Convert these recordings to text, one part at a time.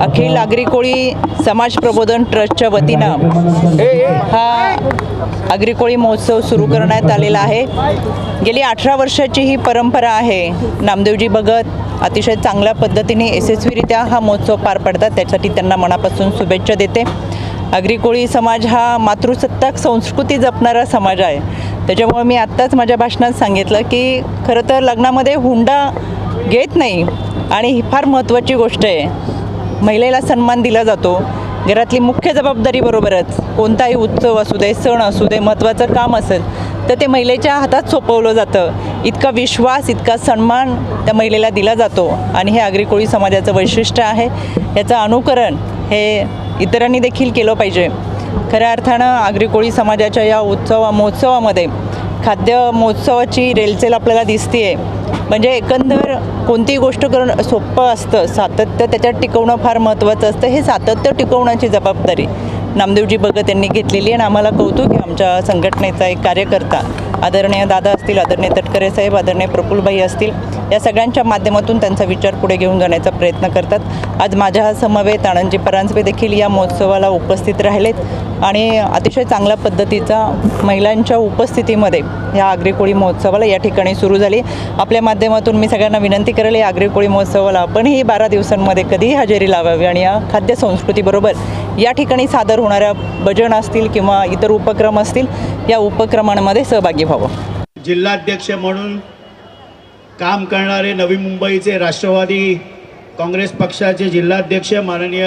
अखिल आगरी कोळी समाज प्रबोधन ट्रस्टच्या वतीनं हा आगरी कोळी महोत्सव सुरू करण्यात आलेला आहे. गेली अठरा वर्षाची ही परंपरा आहे. नामदेवजी भगत अतिशय चांगल्या पद्धतीने यशस्वीरित्या हा महोत्सव पार पाडतात. त्यासाठी त्यांना मनापासून शुभेच्छा देते. आगरी समाज हा मातृसत्ताक संस्कृती जपणारा समाज आहे. त्याच्यामुळे मी आत्ताच माझ्या भाषणात सांगितलं की खरं तर लग्नामध्ये हुंडा घेत नाही आणि ही फार महत्त्वाची गोष्ट आहे. महिलेला सन्मान दिला जातो. घरातली मुख्य जबाबदारी बरोबरच. कोणताही उत्सव असू दे सण असू दे महत्त्वाचं काम असेल तर ते महिलेच्या हातात सोपवलं जातं. इतका विश्वास इतका सन्मान त्या महिलेला दिला जातो. आणि हे आगरी कोळी समाजाचं वैशिष्ट्य आहे. याचं अनुकरण हे इतरांनी देखील केलं पाहिजे. खऱ्या अर्थानं आगरी समाजाच्या या उत्सवा महोत्सवामध्ये खाद्य महोत्सवाची रेलचेल आपल्याला दिसते आहे म्हणजे एकंदर कोणतीही गोष्ट करणं सोपं असतं सातत्य त्याच्यात टिकवणं फार महत्त्वाचं असतं हे सातत्य टिकवण्याची जबाबदारी. नामदेवजी भगत यांनी घेतलेली आहे आणि आम्हाला कौतुक आहे आमच्या संघटनेचा एक कार्यकर्ता. आदरणीय दादा असतील आदरणीय तटकरे साहेब आदरणीय प्रफुल्लबाई असतील या सगळ्यांच्या माध्यमातून त्यांचा विचार पुढे घेऊन जाण्याचा प्रयत्न करतात. आज माझ्या हा समवेत आनंदजी परांजपे देखील या महोत्सवाला उपस्थित राहिलेत आणि अतिशय चांगल्या पद्धतीचा महिलांच्या उपस्थितीमध्ये या आगरी कोळी महोत्सवाला या ठिकाणी सुरू झाली. आपल्या माध्यमातून मी सगळ्यांना विनंती करेल या आगरी कोळी महोत्सवाला आपणही बारा दिवसांमध्ये कधीही हजेरी लावावी आणि या खाद्य संस्कृतीबरोबर या ठिकाणी सादर होणाऱ्या भजन असतील किंवा इतर उपक्रम असतील या उपक्रमांमध्ये सहभागी व्हावं. जिल्हाध्यक्ष म्हणून काम करणारे नवी मुंबईचे राष्ट्रवादी काँग्रेस पक्षाचे जिल्हाध्यक्ष माननीय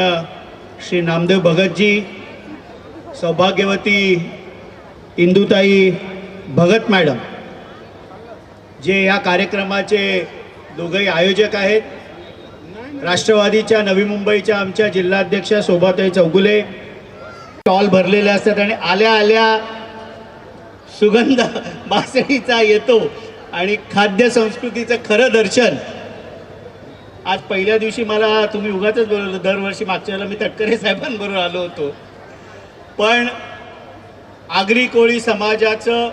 श्री नामदेव भगतजी सौभाग्यवती इंदुताई भगत मॅडम जे या कार्यक्रमाचे दोघंही आयोजक आहेत. राष्ट्रवादीच्या नवी मुंबईच्या आमच्या जिल्हाध्यक्ष शोभाताई चौगुले स्टॉल भरलेले असतात आणि आल्या आल्या सुगंध बासरीचा येतो आणि खाद्य संस्कृतीचं खरं दर्शन. आज पहिल्या दिवशी मला तुम्ही उगाच बोलवलं दरवर्षी मागच्या वेळेला मी तटकरे साहेबांबरोबर आलो होतो. पण आगरी कोळी समाजाचं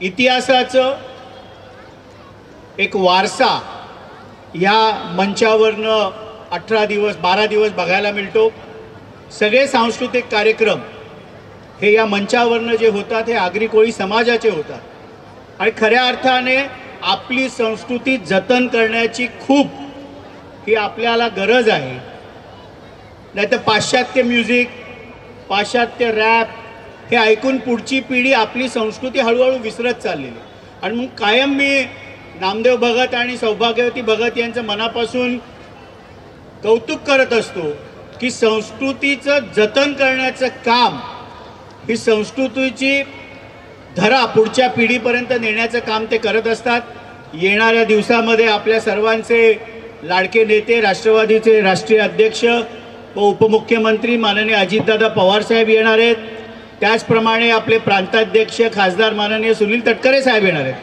इतिहासाचं एक वारसा या मंचावरनं अठरा दिवस बारा दिवस बघायला मिळतो. सगळे सांस्कृतिक कार्यक्रम हे या मंचावरनं जे होतात हे आगरी कोळी समाजाचे होतात. आणि खऱ्या अर्थाने आपली संस्कृती जतन करण्याची खूप ही आपल्याला गरज आहे. नाहीतर पाश्चात्य म्युझिक पाश्चात्य रॅप हे ऐकून पुढची पिढी आपली संस्कृती हळूहळू विसरत चाललेली आणि मग कायम मी नामदेव भगत आणि सौभाग्यवती भगत यांचं मनापासून कौतुक करत असतो की संस्कृतीचं जतन करण्याचं काम ही संस्कृतीची धरा पुढच्या पिढीपर्यंत नेण्याचं काम ते करत असतात. येणाऱ्या दिवसामध्ये आपल्या सर्वांचे लाडके नेते राष्ट्रवादीचे राष्ट्रीय अध्यक्ष व उपमुख्यमंत्री माननीय अजितदादा पवारसाहेब येणार आहेत. त्याचप्रमाणे आपले प्रांताध्यक्ष खासदार माननीय सुनील तटकरे साहेब येणार आहेत.